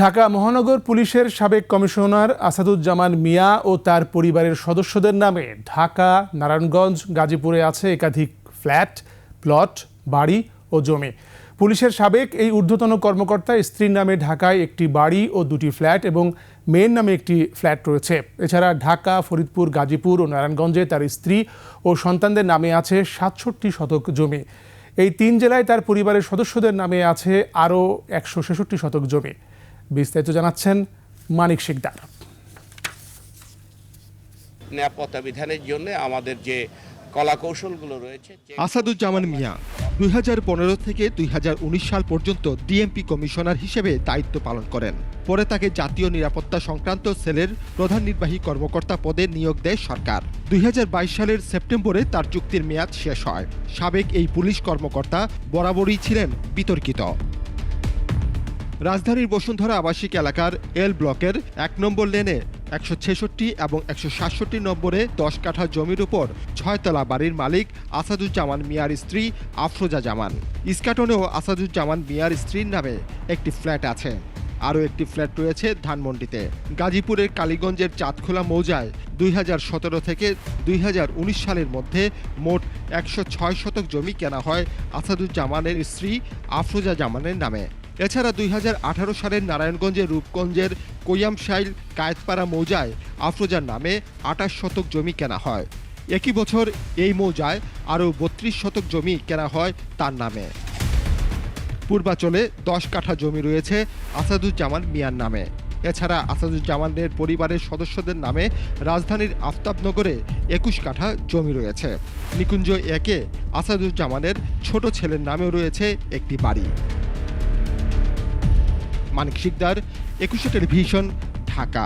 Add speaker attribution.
Speaker 1: ঢাকা মহানগর পুলিশের সাবেক কমিশনার আসাদুজ্জামান মিয়া ও তার পরিবারের সদস্যদের নামে ঢাকা, নারায়ণগঞ্জ, গাজীপুরে আছে একাধিক ফ্ল্যাট, প্লট, বাড়ি ও জমি। পুলিশের সাবেক এই ঊর্ধ্বতন কর্মকর্তা স্ত্রীর নামে ঢাকায় একটি বাড়ি ও দুটি ফ্ল্যাট এবং মেয়ের নামে একটি ফ্ল্যাট রয়েছে। এছাড়া ঢাকা, ফরিদপুর, গাজীপুর ও নারায়ণগঞ্জে তার স্ত্রী ও সন্তানদের নামে আছে সাতষট্টি শতক জমি। এই তিন জেলায় তার পরিবারের সদস্যদের নামে আছে আরও একশো ছেষট্টি শতক জমি। বিস্তারিত জানাচ্ছেন মানিক শিকদার।
Speaker 2: নিরাপত্তা বিধানের জন্য আমাদের যে কলা কৌশলগুলো রয়েছে
Speaker 3: আসাদুজ্জামান মিয়া দুই হাজার পনেরো থেকে দুই হাজার উনিশ সাল পর্যন্ত ডিএমপি কমিশনার হিসেবে দায়িত্ব পালন করেন। পরে তাকে জাতীয় নিরাপত্তা সংক্রান্ত সেলের প্রধান নির্বাহী কর্মকর্তা পদে নিয়োগ দেয় সরকার। দুই হাজার বাইশ সালের সেপ্টেম্বরে তার চুক্তির মেয়াদ শেষ হয়। সাবেক এই পুলিশ কর্মকর্তা বরাবরই ছিলেন বিতর্কিত। রাজধানীর বসুন্ধরা আবাসিক এলাকার এল ব্লকের এক নম্বর লেনে একশো ছেষট্টি এবং একশো সাতষট্টি নম্বরে দশ কাঠা জমির উপর ছয়তলা বাড়ির মালিক আসাদুজ্জামান মিয়ার স্ত্রী আফরোজা জামান। ইস্কাটনেও আসাদুজ্জামান মিয়ার স্ত্রীর নামে একটি ফ্ল্যাট আছে। আরও একটি ফ্ল্যাট রয়েছে ধানমন্ডিতে। গাজীপুরের কালীগঞ্জের চাঁদখোলা মৌজায় দুই সতেরো থেকে দুই হাজার উনিশ সালের মধ্যে মোট একশো ছয় শতক জমি কেনা হয় আসাদুজ্জামানের স্ত্রী আফরোজা জামানের নামে। এছাড়া দুই হাজার আঠারো সালের নারায়ণগঞ্জের রূপগঞ্জের কৈয়ামশাইল কায়েতপাড়া মৌজায় আফরোজার নামে আটাশ শতক জমি কেনা হয়। একই বছর এই মৌজায় আরও বত্রিশ শতক জমি কেনা হয় তার নামে। পূর্বাচলে দশ কাঠা জমি রয়েছে আসাদুজ্জামান মিয়ার নামে। এছাড়া আসাদুজ্জামানের পরিবারের সদস্যদের নামে রাজধানীর আফতাবনগরে একুশ কাঠা জমি রয়েছে। নিকুঞ্জ একে আসাদুজ্জামানের ছোট ছেলের নামেও রয়েছে একটি বাড়ি। মানিক শিকদার একুশে টেলিভিশন ঢাকা।